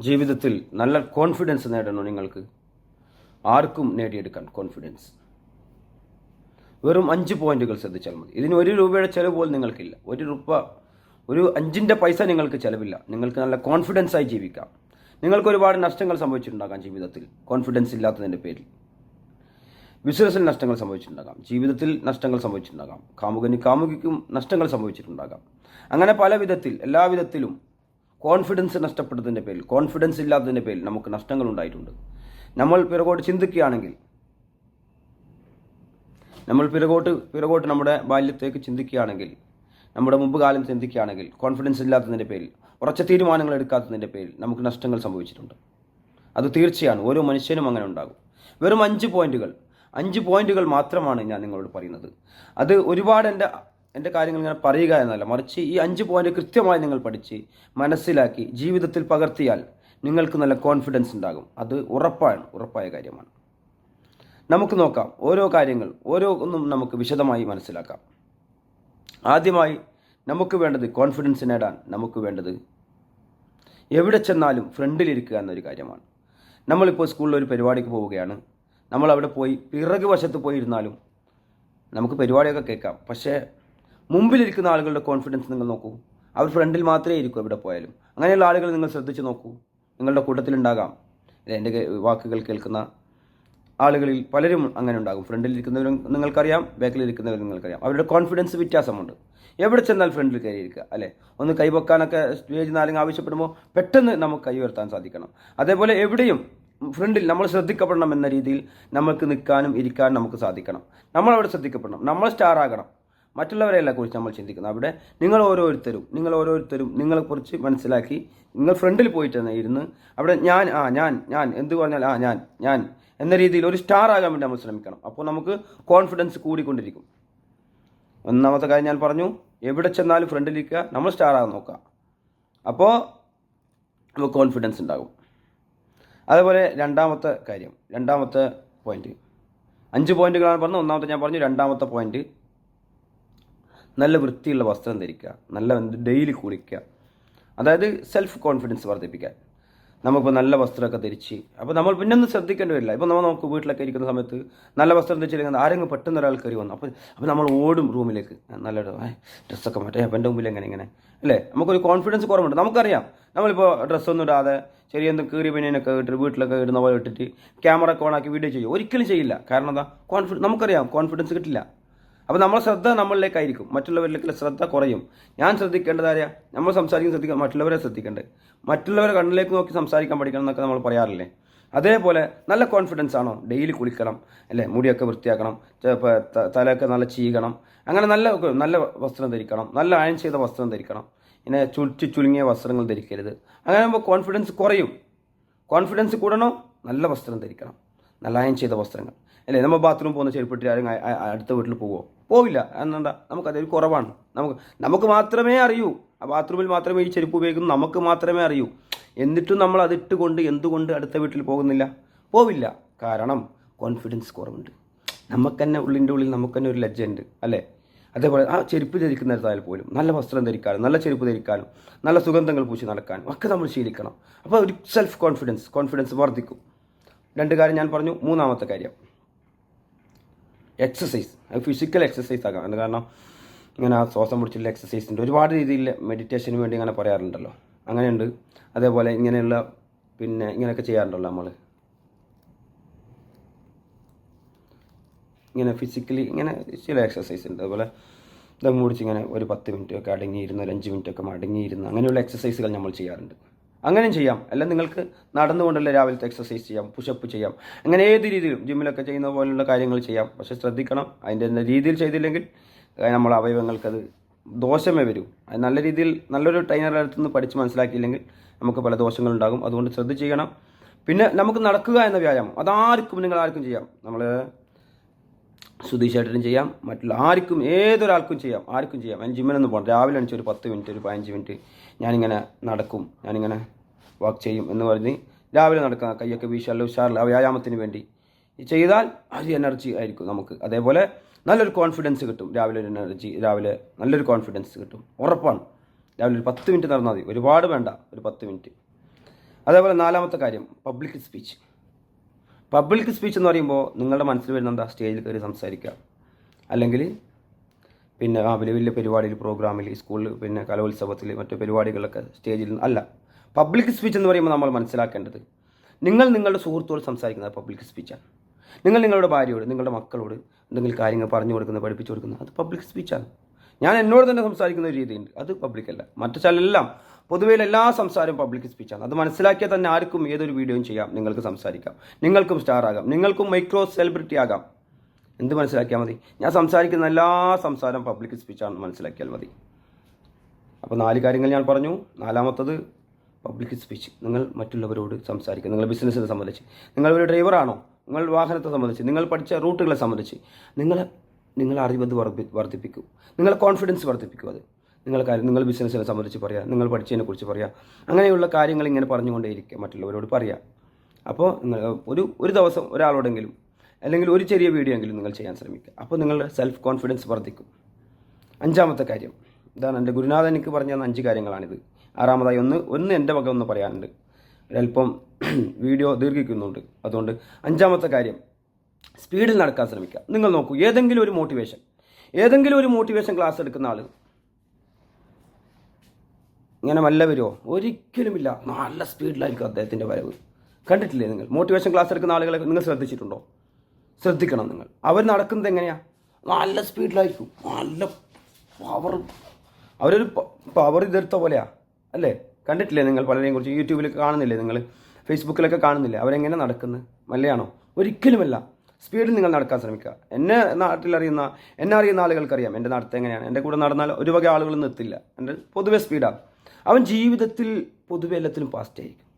ജീവിതത്തിൽ നല്ല കോൺഫിഡൻസ് നേടണോ നിങ്ങൾക്ക്? ആർക്കും നേടിയെടുക്കാൻ കോൺഫിഡൻസ് വെറും അഞ്ച് പോയിന്റുകൾ ശ്രദ്ധിച്ചാൽ മതി. ഇതിന് ഒരു രൂപയുടെ ചിലവ് പോലും നിങ്ങൾക്കില്ല. ഒരു രൂപ ഒരു അഞ്ചിന്റെ പൈസ നിങ്ങൾക്ക് ചിലവില്ല. നിങ്ങൾക്ക് നല്ല കോൺഫിഡൻസ് ആയി ജീവിക്കാം. നിങ്ങൾക്ക് ഒരുപാട് നഷ്ടങ്ങൾ സംഭവിച്ചിട്ടുണ്ടാകാം ജീവിതത്തിൽ. കോൺഫിഡൻസ് ഇല്ലാത്തതിന്റെ പേരിൽ. ബിസിനസ്സിൽ നഷ്ടങ്ങൾ സംഭവിച്ചിട്ടുണ്ടാകാം. ജീവിതത്തിൽ നഷ്ടങ്ങൾ സംഭവിച്ചിട്ടുണ്ടാകാം. കാമുകന് കാമുകിക്കും നഷ്ടങ്ങൾ സംഭവിച്ചിട്ടുണ്ടാകാം. അങ്ങനെ പല വിധത്തിൽ എല്ലാ വിധത്തിലും കോൺഫിഡൻസ് നഷ്ടപ്പെട്ടതിന്റെ പേരിൽ കോൺഫിഡൻസ് ഇല്ലാത്തതിന്റെ പേരിൽ നമുക്ക് നഷ്ടങ്ങൾ ഉണ്ടായിട്ടുണ്ട്. നമ്മൾ പിറകോട്ട് ചിന്തിക്കുകയാണെങ്കിൽ നമ്മൾ പിറകോട്ട് പിറകോട്ട് നമ്മുടെ ബാല്യത്തേക്ക് ചിന്തിക്കുകയാണെങ്കിൽ നമ്മുടെ മുമ്പ് കാലം ചിന്തിക്കുകയാണെങ്കിൽ കോൺഫിഡൻസ് ഇല്ലാത്തതിന്റെ പേരിൽ ഉറച്ച തീരുമാനങ്ങൾ എടുക്കാത്തതിന്റെ പേരിൽ നമുക്ക് നഷ്ടങ്ങൾ സംഭവിച്ചിട്ടുണ്ട്. അത് തീർച്ചയാണ്. ഓരോ മനുഷ്യനും അങ്ങനെ ഉണ്ടാകും. വെറും അഞ്ച് പോയിന്റുകൾ. അഞ്ച് പോയിന്റുകൾ മാത്രമാണ് ഞാൻ നിങ്ങളോട് പറയുന്നത്. അത് ഒരുപാട് എന്റെ എന്റെ കാര്യങ്ങൾ ഇങ്ങനെ പറയുക എന്നല്ല. മറിച്ച് ഈ അഞ്ച് പോയിന്റ് കൃത്യമായി നിങ്ങൾ പഠിച്ച് മനസ്സിലാക്കി ജീവിതത്തിൽ പകർത്തിയാൽ നിങ്ങൾക്ക് നല്ല കോൺഫിഡൻസ് ഉണ്ടാകും. അത് ഉറപ്പാണ്. ഉറപ്പായ കാര്യമാണ്. നമുക്ക് നോക്കാം. ഓരോ കാര്യങ്ങൾ ഓരോ ഒന്നും നമുക്ക് വിശദമായി മനസ്സിലാക്കാം. ആദ്യമായി നമുക്ക് വേണ്ടത് കോൺഫിഡൻസ് നേടാൻ നമുക്ക് വേണ്ടത് എവിടെ ചെന്നാലും ഫ്രണ്ടിലിരിക്കുക എന്നൊരു കാര്യമാണ്. നമ്മളിപ്പോൾ സ്കൂളിൽ ഒരു പരിപാടിക്ക് പോവുകയാണ്. നമ്മൾ അവിടെ പോയി പിറകു വശത്ത് പോയിരുന്നാലും നമുക്ക് പരിപാടിയൊക്കെ കേൾക്കാം. പക്ഷേ മുമ്പിലിരിക്കുന്ന ആളുകളുടെ കോൺഫിഡൻസ് നിങ്ങൾ നോക്കൂ. അവർ ഫ്രണ്ടിൽ മാത്രമേ ഇരിക്കൂ എവിടെ പോയാലും. അങ്ങനെയുള്ള ആളുകൾ നിങ്ങൾ ശ്രദ്ധിച്ച് നോക്കൂ. നിങ്ങളുടെ കൂട്ടത്തിലുണ്ടാകാം. എന്റെ വാക്കുകൾ കേൾക്കുന്ന ആളുകളിൽ പലരും അങ്ങനെ ഉണ്ടാകും. ഫ്രണ്ടിൽ ഇരിക്കുന്നവരും നിങ്ങൾക്കറിയാം ബാക്കിൽ ഇരിക്കുന്നവരും നിങ്ങൾക്കറിയാം. അവരുടെ കോൺഫിഡൻസ് വ്യത്യാസമുണ്ട്. എവിടെ ചെന്നാൽ ഫ്രണ്ടിൽ കയറിയിരിക്കുക അല്ലേ? ഒന്ന് കൈവെക്കാനൊക്കെ സ്റ്റേജ് നാലെങ്കിൽ ആവശ്യപ്പെടുമ്പോൾ പെട്ടെന്ന് നമുക്ക് കൈ ഉയർത്താൻ സാധിക്കണം. അതേപോലെ എവിടെയും ഫ്രണ്ടിൽ നമ്മൾ ശ്രദ്ധിക്കപ്പെടണം എന്ന രീതിയിൽ നമുക്ക് നിൽക്കാനും ഇരിക്കാനും നമുക്ക് സാധിക്കണം. നമ്മൾ അവിടെ ശ്രദ്ധിക്കപ്പെടണം. നമ്മൾ സ്റ്റാർ ആകണം. മറ്റുള്ളവരെയല്ല കുറിച്ച് നമ്മൾ ചിന്തിക്കുന്നത് അവിടെ നിങ്ങൾ ഓരോരുത്തരും നിങ്ങൾ ഓരോരുത്തരും നിങ്ങളെക്കുറിച്ച് മനസ്സിലാക്കി നിങ്ങൾ ഫ്രണ്ടിൽ പോയിട്ട് തന്നെ ഇരുന്ന് അവിടെ ഞാൻ ആ ഞാൻ ഞാൻ എന്ത് പറഞ്ഞാൽ ആ ഞാൻ ഞാൻ എന്ന രീതിയിൽ ഒരു സ്റ്റാർ ആകാൻ വേണ്ടി നമ്മൾ ശ്രമിക്കണം. അപ്പോൾ നമുക്ക് കോൺഫിഡൻസ് കൂടിക്കൊണ്ടിരിക്കും. ഒന്നാമത്തെ കാര്യം ഞാൻ പറഞ്ഞു എവിടെ ചെന്നാലും ഫ്രണ്ടിലിരിക്കുക നമ്മൾ സ്റ്റാർ ആകാൻ നോക്കുക. അപ്പോൾ നമുക്ക് കോൺഫിഡൻസ് ഉണ്ടാകും. അതുപോലെ രണ്ടാമത്തെ കാര്യം രണ്ടാമത്തെ പോയിന്റ് അഞ്ച് പോയിന്റുകളാണ് പറഞ്ഞത്. ഒന്നാമത്തെ ഞാൻ പറഞ്ഞു രണ്ടാമത്തെ പോയിന്റ് നല്ല വൃത്തിയുള്ള വസ്ത്രം ധരിക്കുക നല്ല ഡെയിലി കുളിക്കുക. അതായത് സെൽഫ് കോൺഫിഡൻസ് വർദ്ധിപ്പിക്കാൻ. നമുക്കിപ്പോൾ നല്ല വസ്ത്രമൊക്കെ ധരിച്ച് അപ്പോൾ നമ്മൾ പിന്നെ ഒന്നും ശ്രദ്ധിക്കേണ്ടി വരില്ല. ഇപ്പോൾ നമ്മൾ നമുക്ക് വീട്ടിലൊക്കെ ഇരിക്കുന്ന സമയത്ത് നല്ല വസ്ത്രം ധരിച്ചില്ലെങ്കിൽ ആരെങ്കിലും പെട്ടെന്ന് ഒരാൾ കയറി വന്നു. അപ്പോൾ അപ്പോൾ നമ്മൾ ഓടും റൂമിലേക്ക്. നല്ല ഡ്രസ്സൊക്കെ മാറ്റേ. എന്റെ മുമ്പിൽ എങ്ങനെ ഇങ്ങനെ? അല്ലേ? നമുക്കൊരു കോൺഫിഡൻസ് കുറവുണ്ട്. നമുക്കറിയാം. നമ്മളിപ്പോൾ ഡ്രസ്സൊന്നും ഇടാതെ ചെറിയ എന്തും കീറി പിന്നെയൊക്കെ ഇട്ടിട്ട് വീട്ടിലൊക്കെ ഇടുന്ന പോലെ ഇട്ടിട്ട് ക്യാമറ ഒക്കെ ഓണാക്കി വീഡിയോ ചെയ്യും. ഒരിക്കലും ചെയ്യില്ല. കാരണം എന്താ? കോൺഫിഡൻസ് നമുക്കറിയാം. കോൺഫിഡൻസ് കിട്ടില്ല. അപ്പോൾ നമ്മളെ ശ്രദ്ധ നമ്മളിലേക്കായിരിക്കും. മറ്റുള്ളവരിലേക്കുള്ള ശ്രദ്ധ കുറയും. ഞാൻ ശ്രദ്ധിക്കേണ്ടത് ആരെയാ നമ്മൾ സംസാരിക്കുന്ന ശ്രദ്ധിക്കണം മറ്റുള്ളവരെ ശ്രദ്ധിക്കേണ്ടത്. മറ്റുള്ളവരെ കണ്ണിലേക്ക് നോക്കി സംസാരിക്കാൻ പഠിക്കണം എന്നൊക്കെ നമ്മൾ പറയാറില്ലേ? അതേപോലെ നല്ല കോൺഫിഡൻസ് ആണോ? ഡെയിലി കുളിക്കണം അല്ലേ? മുടിയൊക്കെ വൃത്തിയാക്കണം തലയൊക്കെ നല്ല ചീകണം അങ്ങനെ നല്ല നല്ല വസ്ത്രം ധരിക്കണം നല്ല അയൺ ചെയ്ത വസ്ത്രം ധരിക്കണം. പിന്നെ ചുറ്റി ചുരുങ്ങിയ വസ്ത്രങ്ങൾ ധരിക്കരുത്. അങ്ങനെ ആകുമ്പോൾ കോൺഫിഡൻസ് കുറയും. കോൺഫിഡൻസ് കൂടണോ? നല്ല വസ്ത്രം ധരിക്കണം. നല്ല അയൺ ചെയ്ത വസ്ത്രങ്ങൾ. അല്ലേ? നമ്മൾ ബാത്റൂം പോകുന്ന ചെരുപ്പിട്ട് ആരും അടുത്ത വീട്ടിൽ പോവോ? പോവില്ല. എന്നെന്താ നമുക്കതൊരു കുറവാണ്. നമുക്ക് നമുക്ക് മാത്രമേ അറിയൂ. ആ ബാത്റൂമിൽ മാത്രമേ ഈ ചെരുപ്പ് ഉപയോഗിക്കുന്നു. നമുക്ക് മാത്രമേ അറിയൂ. എന്നിട്ടും നമ്മൾ അതിട്ടുകൊണ്ട് എന്തുകൊണ്ട് അടുത്ത വീട്ടിൽ പോകുന്നില്ല? പോവില്ല. കാരണം കോൺഫിഡൻസ് കുറവുണ്ട്. നമുക്ക് തന്നെ ഉള്ളിന്റെ ഉള്ളിൽ നമുക്ക് തന്നെ ഒരു ലജ്ജയുണ്ട് അല്ലേ? അതേപോലെ ആ ചെരുപ്പ് ധരിക്കുന്നിടത്തായാൽ പോലും നല്ല വസ്ത്രം ധരിക്കാനും നല്ല ചെരുപ്പ് ധരിക്കാനും നല്ല സുഗന്ധങ്ങൾ പൂശി നടക്കാനും ഒക്കെ നമ്മൾ ശീലിക്കണം. അപ്പോൾ ഒരു സെൽഫ് കോൺഫിഡൻസ് കോൺഫിഡൻസ് വർദ്ധിക്കും. രണ്ട് കാര്യം ഞാൻ പറഞ്ഞു. മൂന്നാമത്തെ കാര്യം. എക്സസൈസ് അത് ഫിസിക്കൽ എക്സസൈസ് ആകാം അത് കാരണം ഇങ്ങനെ ആ ശ്വാസം പിടിച്ചുള്ള എക്സസൈസിന്റെ ഒരുപാട് രീതിയിൽ മെഡിറ്റേഷന് വേണ്ടി ഇങ്ങനെ പറയാറുണ്ടല്ലോ. അങ്ങനെയുണ്ട്. അതേപോലെ ഇങ്ങനെയുള്ള പിന്നെ ഇങ്ങനെയൊക്കെ ചെയ്യാറുണ്ടല്ലോ നമ്മൾ ഇങ്ങനെ ഫിസിക്കലി ഇങ്ങനെ ചില എക്സസൈസ് ഉണ്ട്. അതുപോലെ ദം പിടിച്ച് ഇങ്ങനെ ഒരു പത്ത് മിനിറ്റ് ഒക്കെ അടങ്ങിയിരുന്ന് ഒരു അഞ്ച് മിനിറ്റ് ഒക്കെ മടങ്ങിയിരുന്ന് അങ്ങനെയുള്ള എക്സസൈസുകൾ നമ്മൾ ചെയ്യാറുണ്ട്. അങ്ങനെയും ചെയ്യാം. അല്ല നിങ്ങൾക്ക് നടന്നുകൊണ്ടുള്ള രാവിലത്തെ എക്സസൈസ് ചെയ്യാം പുഷപ്പ് ചെയ്യാം. അങ്ങനെ ഏത് രീതിയിലും ജിമ്മിലൊക്കെ ചെയ്യുന്ന പോലുള്ള കാര്യങ്ങൾ ചെയ്യാം. പക്ഷെ ശ്രദ്ധിക്കണം. അതിന്റെ രീതിയിൽ ചെയ്തില്ലെങ്കിൽ നമ്മൾ അവയവങ്ങൾക്കത് ദോഷമേ വരൂ. നല്ല രീതിയിൽ നല്ലൊരു ട്രെയിനറുടെ അടുത്ത് നിന്ന് പഠിച്ച് മനസ്സിലാക്കിയില്ലെങ്കിൽ നമുക്ക് പല ദോഷങ്ങളുണ്ടാകും. അതുകൊണ്ട് ശ്രദ്ധിച്ച് ചെയ്യണം. പിന്നെ നമുക്ക് നടക്കുക എന്ന വ്യായാമം. അതാർക്കും നിങ്ങൾ ആർക്കും ചെയ്യാം. നമ്മൾ സുധീഷ് ചേട്ടനും ചെയ്യാം. മറ്റുള്ള ആർക്കും ഏതൊരാൾക്കും ചെയ്യാം. ആർക്കും ചെയ്യാം. ഞാൻ ജിമ്മിനൊന്നും പോകണം. രാവിലെ അണിച്ച് ഒരു പത്ത് മിനിറ്റ് ഒരു പതിനഞ്ച് മിനിറ്റ് ഞാനിങ്ങനെ നടക്കും. ഞാനിങ്ങനെ വാക്ക് ചെയ്യും എന്ന് പറഞ്ഞ് രാവിലെ നടക്കുക കൈയൊക്കെ വീശാൽ ഉഷാറില്ല. വ്യായാമത്തിന് വേണ്ടി ചെയ്താൽ ഒരു എനർജി ആയിരിക്കും നമുക്ക്. അതേപോലെ നല്ലൊരു കോൺഫിഡൻസ് കിട്ടും. രാവിലെ ഒരു എനർജി രാവിലെ നല്ലൊരു കോൺഫിഡൻസ് കിട്ടും. ഉറപ്പാണ്. രാവിലെ ഒരു പത്ത് മിനിറ്റ് നടന്നാൽ മതി. ഒരുപാട് വേണ്ട. ഒരു പത്ത് മിനിറ്റ് അതേപോലെ നാലാമത്തെ കാര്യം പബ്ലിക് സ്പീച്ച് പബ്ലിക് സ്പീച്ച് എന്ന് പറയുമ്പോൾ നിങ്ങളുടെ മനസ്സിൽ വരുന്ന എന്താ സ്റ്റേജിൽ കയറി സംസാരിക്കുക. അല്ലെങ്കിൽ പിന്നെ ആ വലിയ വലിയ പരിപാടിയിൽ പ്രോഗ്രാമിൽ സ്കൂളിൽ പിന്നെ കലോത്സവത്തിൽ മറ്റു പരിപാടികളൊക്കെ സ്റ്റേജിൽ അല്ല. പബ്ലിക് സ്പീച്ച് എന്ന് പറയുമ്പോൾ നമ്മൾ മനസ്സിലാക്കേണ്ടത് നിങ്ങൾ നിങ്ങളുടെ സുഹൃത്തോട് സംസാരിക്കുന്നത് പബ്ലിക് സ്പീച്ചാണ് നിങ്ങൾ നിങ്ങളുടെ ഭാര്യയോട് നിങ്ങളുടെ മക്കളോട് എന്തെങ്കിലും കാര്യങ്ങൾ പറഞ്ഞു കൊടുക്കുന്നത് പഠിപ്പിച്ചു കൊടുക്കുന്നത് അത് പബ്ലിക് സ്പീച്ചാണ് ഞാൻ എന്നോട് തന്നെ സംസാരിക്കുന്ന ഒരു രീതിയുണ്ട്. അത് പബ്ലിക് അല്ല. മറ്റു ചിലെല്ലാം പൊതുവേ എല്ലാ സംസാരവും പബ്ലിക് സ്പീച്ചാണ് അത് മനസ്സിലാക്കിയാൽ തന്നെ ആർക്കും ഏതൊരു വീഡിയോയും ചെയ്യാം. നിങ്ങൾക്ക് സംസാരിക്കാം. നിങ്ങൾക്കും സ്റ്റാർ ആകാം. നിങ്ങൾക്കും മൈക്രോ സെലിബ്രിറ്റി ആകാം. എന്ത് മനസ്സിലാക്കിയാൽ മതി? ഞാൻ സംസാരിക്കുന്ന എല്ലാ സംസാരം പബ്ലിക് സ്പീച്ചാണെന്ന് മനസ്സിലാക്കിയാൽ മതി. അപ്പോൾ നാല് കാര്യങ്ങൾ ഞാൻ പറഞ്ഞു. നാലാമത്തത് പബ്ലിക് സ്പീച്ച് നിങ്ങൾ മറ്റുള്ളവരോട് സംസാരിക്കുക. നിങ്ങൾ ബിസിനസ്സിനെ സംബന്ധിച്ച്. നിങ്ങൾ ഒരു ഡ്രൈവറാണോ നിങ്ങൾ വാഹനത്തെ സംബന്ധിച്ച്. നിങ്ങൾ പഠിച്ച റൂട്ടുകളെ സംബന്ധിച്ച്. നിങ്ങൾ നിങ്ങളെ അറിവത് വർദ്ധി വർദ്ധിപ്പിക്കും? നിങ്ങളെ കോൺഫിഡൻസ് വർദ്ധിപ്പിക്കും അത്. നിങ്ങൾ കാര്യം നിങ്ങൾ ബിസിനസ്സിനെ സംബന്ധിച്ച് പറയുക നിങ്ങൾ പഠിച്ചതിനെ കുറിച്ച് പറയുക അങ്ങനെയുള്ള കാര്യങ്ങൾ ഇങ്ങനെ പറഞ്ഞുകൊണ്ടേയിരിക്കുക മറ്റുള്ളവരോട് പറയുക അപ്പോൾ നിങ്ങൾ ഒരു ഒരു ദിവസം ഒരാളോടെങ്കിലും അല്ലെങ്കിൽ ഒരു ചെറിയ വീഡിയോ എങ്കിലും നിങ്ങൾ ചെയ്യാൻ ശ്രമിക്കുക. അപ്പോൾ നിങ്ങളുടെ സെൽഫ് കോൺഫിഡൻസ് വർദ്ധിക്കും. അഞ്ചാമത്തെ കാര്യം ഇതാണ് എന്റെ ഗുരുനാഥൻ എനിക്ക് പറഞ്ഞ തന്ന അഞ്ച് കാര്യങ്ങളാണിത്. ആറാമതായി ഒന്ന് ഒന്ന് എന്റെ വക ഒന്ന് പറയാനുണ്ട്. ഒരല്പം വീഡിയോ ദീർഘിക്കുന്നുണ്ട്. അതുകൊണ്ട് അഞ്ചാമത്തെ കാര്യം സ്പീഡിൽ നടക്കാൻ ശ്രമിക്കുക. നിങ്ങൾ നോക്കൂ ഏതെങ്കിലും ഒരു മോട്ടിവേഷൻ ഏതെങ്കിലും ഒരു മോട്ടിവേഷൻ ക്ലാസ് എടുക്കുന്ന ആൾ ഇങ്ങനെ മല്ല വരുമോ ഒരിക്കലുമില്ല. നല്ല സ്പീഡിലായിരിക്കും അദ്ദേഹത്തിന്റെ വരവ്. കണ്ടിട്ടില്ലേ നിങ്ങൾ? മോട്ടിവേഷൻ ക്ലാസ് എടുക്കുന്ന ആളുകളെ നിങ്ങൾ ശ്രദ്ധിച്ചിട്ടുണ്ടോ? ശ്രദ്ധിക്കണം നിങ്ങൾ. അവർ നടക്കുന്നത് എങ്ങനെയാണ് നല്ല സ്പീഡിലായിരിക്കും നല്ല പവർ അവരൊരു പവർ ഇതെടുത്ത പോലെയാണ് അല്ലേ? കണ്ടിട്ടില്ലേ നിങ്ങൾ പലരെയും കുറിച്ച്? യൂട്യൂബിൽ കാണുന്നില്ലേ നിങ്ങൾ? ഫേസ്ബുക്കിലൊക്കെ കാണുന്നില്ലേ? അവരെങ്ങനെ നടക്കുന്നത് മല്ലയാണോ? ഒരിക്കലുമല്ല. സ്പീഡിൽ നിങ്ങൾ നടക്കാൻ ശ്രമിക്കുക. എന്നെ നാട്ടിലറിയുന്ന എന്നെ അറിയുന്ന ആളുകൾക്കറിയാം. എന്റെ നടത്തം എങ്ങനെയാണ്? എന്റെ കൂടെ നടന്നാൽ ഒരു വക ആളുകൾ നിർത്തില്ല എന്റെ പൊതുവെ സ്പീഡാണ് അവൻ ജീവിതത്തിൽ പൊതുവെ എല്ലാത്തിലും ഫാസ്റ്റ് ആയിരിക്കും.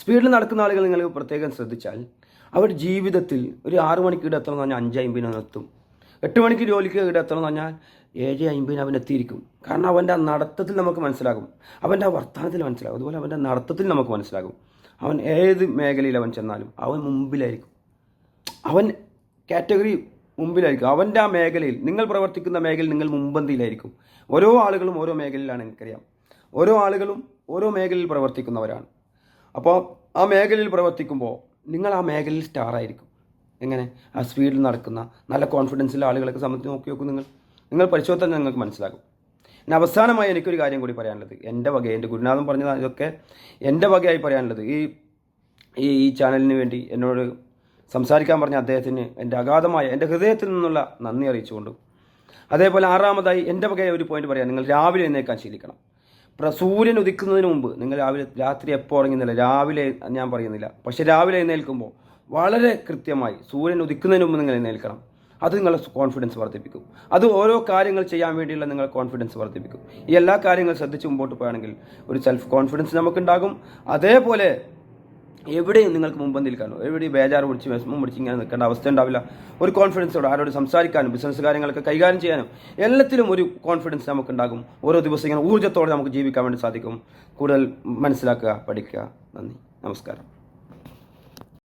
സ്പീഡിൽ നടക്കുന്ന ആളുകൾ നിങ്ങൾ പ്രത്യേകം ശ്രദ്ധിച്ചാൽ അവർ ജീവിതത്തിൽ ഒരു ആറ് മണിക്ക് ഇവിടെ എത്തണം പറഞ്ഞാൽ അഞ്ച് അമ്പതിനവൻ എത്തും. എട്ട് മണിക്ക് ജോലിക്ക് ഇവിടെ എത്തണം എന്ന് പറഞ്ഞാൽ ഏഴ് അമ്പതിന് അവൻ എത്തിയിരിക്കും. കാരണം അവന്റെ ആ നടത്തത്തിൽ നമുക്ക് മനസ്സിലാകും. അവന്റെ ആ വർത്തമാനത്തിൽ മനസ്സിലാകും. അതുപോലെ അവന്റെ നടത്തത്തിൽ നമുക്ക് മനസ്സിലാകും. അവൻ ഏത് മേഖലയിൽ അവൻ ചെന്നാലും അവൻ മുമ്പിലായിരിക്കും. അവൻ കാറ്റഗറി മുമ്പിലായിരിക്കും. അവന്റെ ആ മേഖലയിൽ നിങ്ങൾ പ്രവർത്തിക്കുന്ന മേഖലയിൽ നിങ്ങൾ മുമ്പന്തിയിലായിരിക്കും ഓരോ ആളുകളും ഓരോ മേഖലയിലാണ് എനിക്കറിയാം. ഓരോ ആളുകളും ഓരോ മേഖലയിൽ പ്രവർത്തിക്കുന്നവരാണ്. അപ്പോൾ ആ മേഖലയിൽ പ്രവർത്തിക്കുമ്പോൾ നിങ്ങൾ ആ മേഖലയിൽ സ്റ്റാർ ആയിരിക്കും. എങ്ങനെ? ആ സ്പീഡിൽ നടക്കുന്ന നല്ല കോൺഫിഡൻസിലെ ആളുകളൊക്കെ സംബന്ധിച്ച് നോക്കി നോക്കും നിങ്ങൾ. നിങ്ങൾ പരിശോധന നിങ്ങൾക്ക് മനസ്സിലാകും. പിന്നെ അവസാനമായി എനിക്കൊരു കാര്യം കൂടി പറയാനുള്ളത്. എന്റെ വക എന്റെ ഗുരുനാഥൻ പറഞ്ഞ ഇതൊക്കെ എന്റെ വകയായി പറയാനുള്ളത്. ഈ ഈ ഈ ചാനലിന് വേണ്ടി എന്നോട് സംസാരിക്കാൻ പറഞ്ഞ അദ്ദേഹത്തിന് എന്റെ അഗാധമായ എന്റെ ഹൃദയത്തിൽ നിന്നുള്ള നന്ദി അറിയിച്ചുകൊണ്ടും അതേപോലെ ആറാമതായി എന്റെ വകയായ ഒരു പോയിന്റ് പറയാം നിങ്ങൾ രാവിലെ എന്നേക്കാൻ ശീലിക്കണം. സൂര്യൻ ഉദിക്കുന്നതിന് മുമ്പ് നിങ്ങൾ രാവിലെ രാത്രി എപ്പോൾ ഉറങ്ങുന്നില്ല? രാവിലെ ഞാൻ പറയുന്നില്ല. പക്ഷേ രാവിലെ എഴുന്നേൽക്കുമ്പോൾ വളരെ കൃത്യമായി സൂര്യൻ ഉദിക്കുന്നതിന് മുമ്പ് നിങ്ങൾ എഴുന്നേൽക്കണം. അത് നിങ്ങളുടെ കോൺഫിഡൻസ് വർദ്ധിപ്പിക്കും. അത് ഓരോ കാര്യങ്ങൾ ചെയ്യാൻ വേണ്ടിയുള്ള നിങ്ങളുടെ കോൺഫിഡൻസ് വർദ്ധിപ്പിക്കും. ഈ എല്ലാ കാര്യങ്ങളും ശ്രദ്ധിച്ച് മുമ്പോട്ട് പോയാണെങ്കിൽ ഒരു സെൽഫ് കോൺഫിഡൻസ് നമുക്കുണ്ടാകും. അതേപോലെ എവിടെയും നിങ്ങൾക്ക് മുമ്പ് നിൽക്കാനോ എവിടെയും ബേജാർ പിടിച്ച് വിഷമം പിടിച്ച് ഇങ്ങനെ നിൽക്കേണ്ട അവസ്ഥ ഉണ്ടാവില്ല. ഒരു കോൺഫിഡൻസോടെ ആരോട് സംസാരിക്കാനും ബിസിനസ് കാര്യങ്ങളൊക്കെ കൈകാര്യം ചെയ്യാനും എല്ലാത്തിലും ഒരു കോൺഫിഡൻസ് നമുക്കുണ്ടാകും. ഓരോ ദിവസം ഇങ്ങനെ ഊർജത്തോടെ നമുക്ക് ജീവിക്കാൻ വേണ്ടി സാധിക്കും. കൂടുതൽ മനസ്സിലാക്കുക പഠിക്കുക. നന്ദി. നമസ്കാരം.